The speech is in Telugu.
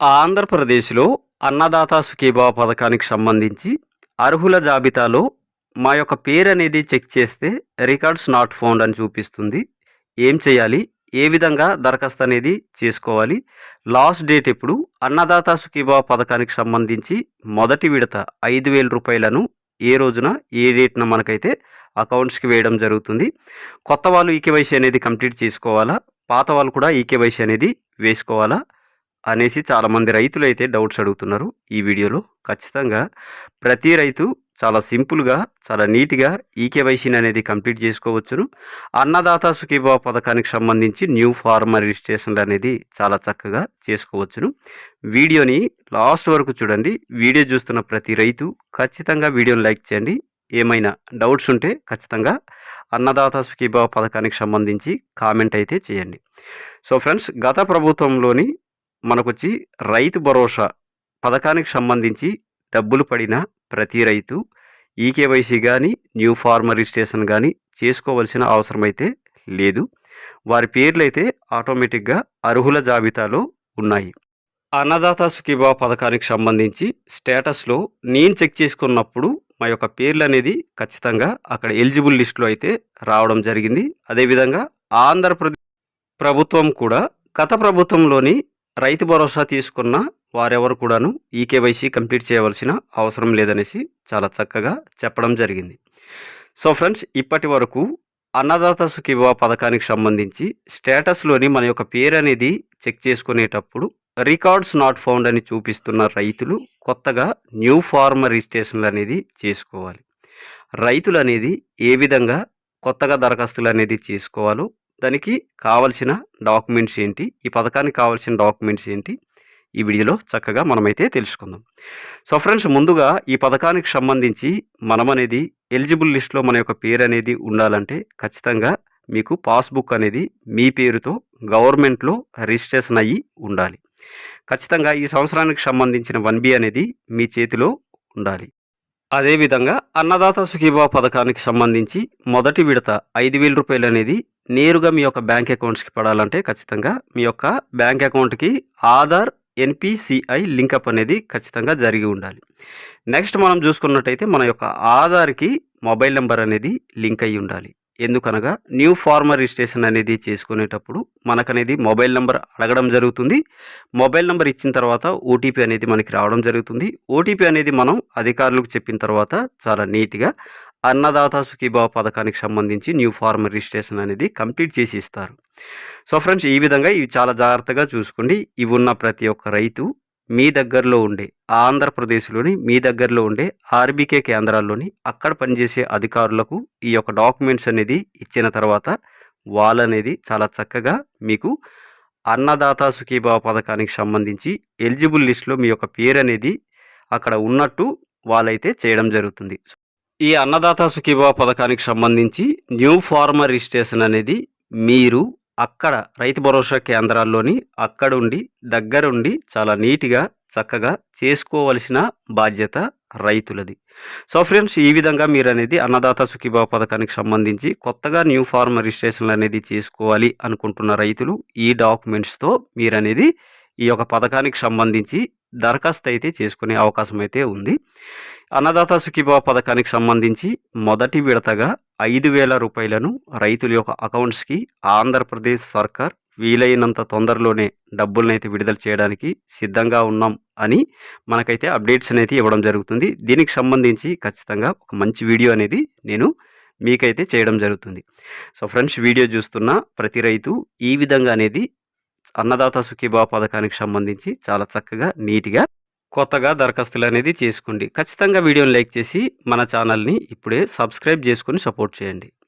ఆంధ్రప్రదేశ్లో అన్నదాత సుఖీభావ పథకానికి సంబంధించి అర్హుల జాబితాలో మా యొక్క పేరు అనేది చెక్ చేస్తే రికార్డ్స్ నాట్ ఫౌండ్ అని చూపిస్తుంది. ఏం చేయాలి? ఏ విధంగా దరఖాస్తు అనేది చేసుకోవాలి? లాస్ట్ డేట్ ఎప్పుడు? అన్నదాత సుఖీభావ పథకానికి సంబంధించి మొదటి విడత ఐదు వేల రూపాయలను ఏ రోజున ఏ డేట్న మనకైతే అకౌంట్స్కి వేయడం జరుగుతుంది. కొత్త వాళ్ళు ఈకేవైసీ అనేది కంప్లీట్ చేసుకోవాలా? పాత వాళ్ళు కూడా ఈకేవైసీ అనేది వేసుకోవాలా? అనేసి చాలామంది రైతులు అయితే డౌట్స్ అడుగుతున్నారు ఈ వీడియోలో. ఖచ్చితంగా ప్రతి రైతు చాలా సింపుల్గా చాలా నీట్గా ఈకేవైసీని అనేది కంప్లీట్ చేసుకోవచ్చును. అన్నదాత సుఖీభావ పథకానికి సంబంధించి న్యూ ఫార్మర్ రిజిస్ట్రేషన్లు అనేది చాలా చక్కగా చేసుకోవచ్చును. వీడియోని లాస్ట్ వరకు చూడండి. వీడియో చూస్తున్న ప్రతి రైతు ఖచ్చితంగా వీడియోని లైక్ చేయండి. ఏమైనా డౌట్స్ ఉంటే ఖచ్చితంగా అన్నదాత సుఖీభావ పథకానికి సంబంధించి కామెంట్ అయితే చేయండి. సో ఫ్రెండ్స్ గత ప్రభుత్వంలోని మనకొచ్చి రైతు భరోసా పథకానికి సంబంధించి డబ్బులు పడిన ప్రతి రైతు ఈకేవైసీ కానీ న్యూ ఫార్మర్ రిజిస్ట్రేషన్ కానీ చేసుకోవలసిన అవసరం అయితే లేదు. వారి పేర్లు అయితే ఆటోమేటిక్గా అర్హుల జాబితాలో ఉన్నాయి. అన్నదాత సుఖీభావ పథకానికి సంబంధించి స్టేటస్లో నేను చెక్ చేసుకున్నప్పుడు మా యొక్క పేర్లు అనేది ఖచ్చితంగా అక్కడ ఎలిజిబుల్ లిస్టులో అయితే రావడం జరిగింది. అదేవిధంగా ఆంధ్రప్రదేశ్ ప్రభుత్వం కూడా గత ప్రభుత్వంలోని రైతు భరోసా తీసుకున్న వారెవరు కూడాను ఈకేవైసీ కంప్లీట్ చేయవలసిన అవసరం లేదనేసి చాలా చక్కగా చెప్పడం జరిగింది. సో ఫ్రెండ్స్ ఇప్పటి వరకు అన్నదాత సుఖీభావ పథకానికి సంబంధించి స్టేటస్లోని మన యొక్క పేరు అనేది చెక్ చేసుకునేటప్పుడు రికార్డ్స్ నాట్ ఫౌండ్ అని చూపిస్తున్న రైతులు కొత్తగా న్యూ ఫార్మ్ రిజిస్ట్రేషన్లు అనేది చేసుకోవాలి. రైతులు అనేది ఏ విధంగా కొత్తగా దరఖాస్తులు అనేది చేసుకోవాలో దానికి కావలసిన డాక్యుమెంట్స్ ఏంటి? ఈ పథకానికి కావాల్సిన డాక్యుమెంట్స్ ఏంటి? ఈ వీడియోలో చక్కగా మనమైతే తెలుసుకుందాం. సో ఫ్రెండ్స్ ముందుగా ఈ పథకానికి సంబంధించి మనం అనేది ఎలిజిబుల్ లిస్ట్లో మన యొక్క పేరు అనేది ఉండాలంటే ఖచ్చితంగా మీకు పాస్బుక్ అనేది మీ పేరుతో గవర్నమెంట్లో రిజిస్ట్రేషన్ అయ్యి ఉండాలి. ఖచ్చితంగా ఈ సంవత్సరానికి సంబంధించిన వన్ బి అనేది మీ చేతిలో ఉండాలి. అదేవిధంగా అన్నదాత సుఖీభావ పథకానికి సంబంధించి మొదటి విడత ఐదు వేల రూపాయలు అనేది నేరుగా మీ యొక్క బ్యాంక్ అకౌంట్స్కి పడాలంటే ఖచ్చితంగా మీ యొక్క బ్యాంక్ అకౌంట్కి ఆధార్ ఎన్పిసిఐ లింకప్ అనేది ఖచ్చితంగా జరిగి ఉండాలి. నెక్స్ట్ మనం చూసుకున్నట్టయితే మన యొక్క ఆధార్కి మొబైల్ నెంబర్ అనేది లింక్ అయి ఉండాలి. ఎందుకనగా న్యూ ఫార్మర్ రిజిస్ట్రేషన్ అనేది చేసుకునేటప్పుడు మనకనేది మొబైల్ నెంబర్ అడగడం జరుగుతుంది. మొబైల్ నెంబర్ ఇచ్చిన తర్వాత ఓటీపీ అనేది మనకి రావడం జరుగుతుంది. ఓటీపీ అనేది మనం అధికారులకు చెప్పిన తర్వాత చాలా నీట్గా అన్నదాత సుఖీభావ పథకానికి సంబంధించి న్యూ ఫార్మ్ రిజిస్ట్రేషన్ అనేది కంప్లీట్ చేసి ఇస్తారు. సో ఫ్రెండ్స్ ఈ విధంగా ఇవి చాలా జాగ్రత్తగా చూసుకోండి. ఇవి ఉన్న ప్రతి ఒక్క రైతు మీ దగ్గరలో ఉండే ఆంధ్రప్రదేశ్లోని మీ దగ్గరలో ఉండే ఆర్బీకే కేంద్రాల్లోని అక్కడ పనిచేసే అధికారులకు ఈ యొక్క డాక్యుమెంట్స్ అనేది ఇచ్చిన తర్వాత వాళ్ళనేది చాలా చక్కగా మీకు అన్నదాత సుఖీభావ పథకానికి సంబంధించి ఎలిజిబుల్ లిస్ట్లో మీ యొక్క పేరు అనేది అక్కడ ఉన్నట్టు వాళ్ళైతే చేయడం జరుగుతుంది. ఈ అన్నదాత సుఖీభావ పథకానికి సంబంధించి న్యూ ఫార్మర్ రిజిస్ట్రేషన్ అనేది మీరు అక్కడ రైతు భరోసా కేంద్రాల్లోని అక్కడుండి దగ్గరుండి చాలా నీట్గా చక్కగా చేసుకోవలసిన బాధ్యత రైతులది. సో ఫ్రెండ్స్ ఈ విధంగా మీరు అనేది అన్నదాత సుఖీభావ పథకానికి సంబంధించి కొత్తగా న్యూ ఫార్మర్ రిజిస్ట్రేషన్లు అనేది చేసుకోవాలి అనుకుంటున్న రైతులు ఈ డాక్యుమెంట్స్తో మీరు అనేది ఈ యొక్క పథకానికి సంబంధించి దరఖాస్తు అయితే చేసుకునే అవకాశం అయితే ఉంది. అన్నదాత సుఖీభావ పథకానికి సంబంధించి మొదటి విడతగా ఐదు వేల రూపాయలను రైతుల యొక్క అకౌంట్స్కి ఆంధ్రప్రదేశ్ సర్కార్ వీలైనంత తొందరలోనే డబ్బులనైతే విడుదల చేయడానికి సిద్ధంగా ఉన్నాం అని మనకైతే అప్డేట్స్ అనేది ఇవ్వడం జరుగుతుంది. దీనికి సంబంధించి ఖచ్చితంగా ఒక మంచి వీడియో అనేది నేను మీకైతే చేయడం జరుగుతుంది. సో ఫ్రెండ్స్ వీడియో చూస్తున్న ప్రతి రైతు ఈ విధంగా అనేది అన్నదాత సుఖీభావ పథకానికి సంబంధించి చాలా చక్కగా నీట్గా కొత్తగా దరఖాస్తులు అనేది చేసుకోండి. ఖచ్చితంగా వీడియోని లైక్ చేసి మన ఛానల్ని ఇప్పుడే సబ్స్క్రైబ్ చేసుకొని సపోర్ట్ చేయండి.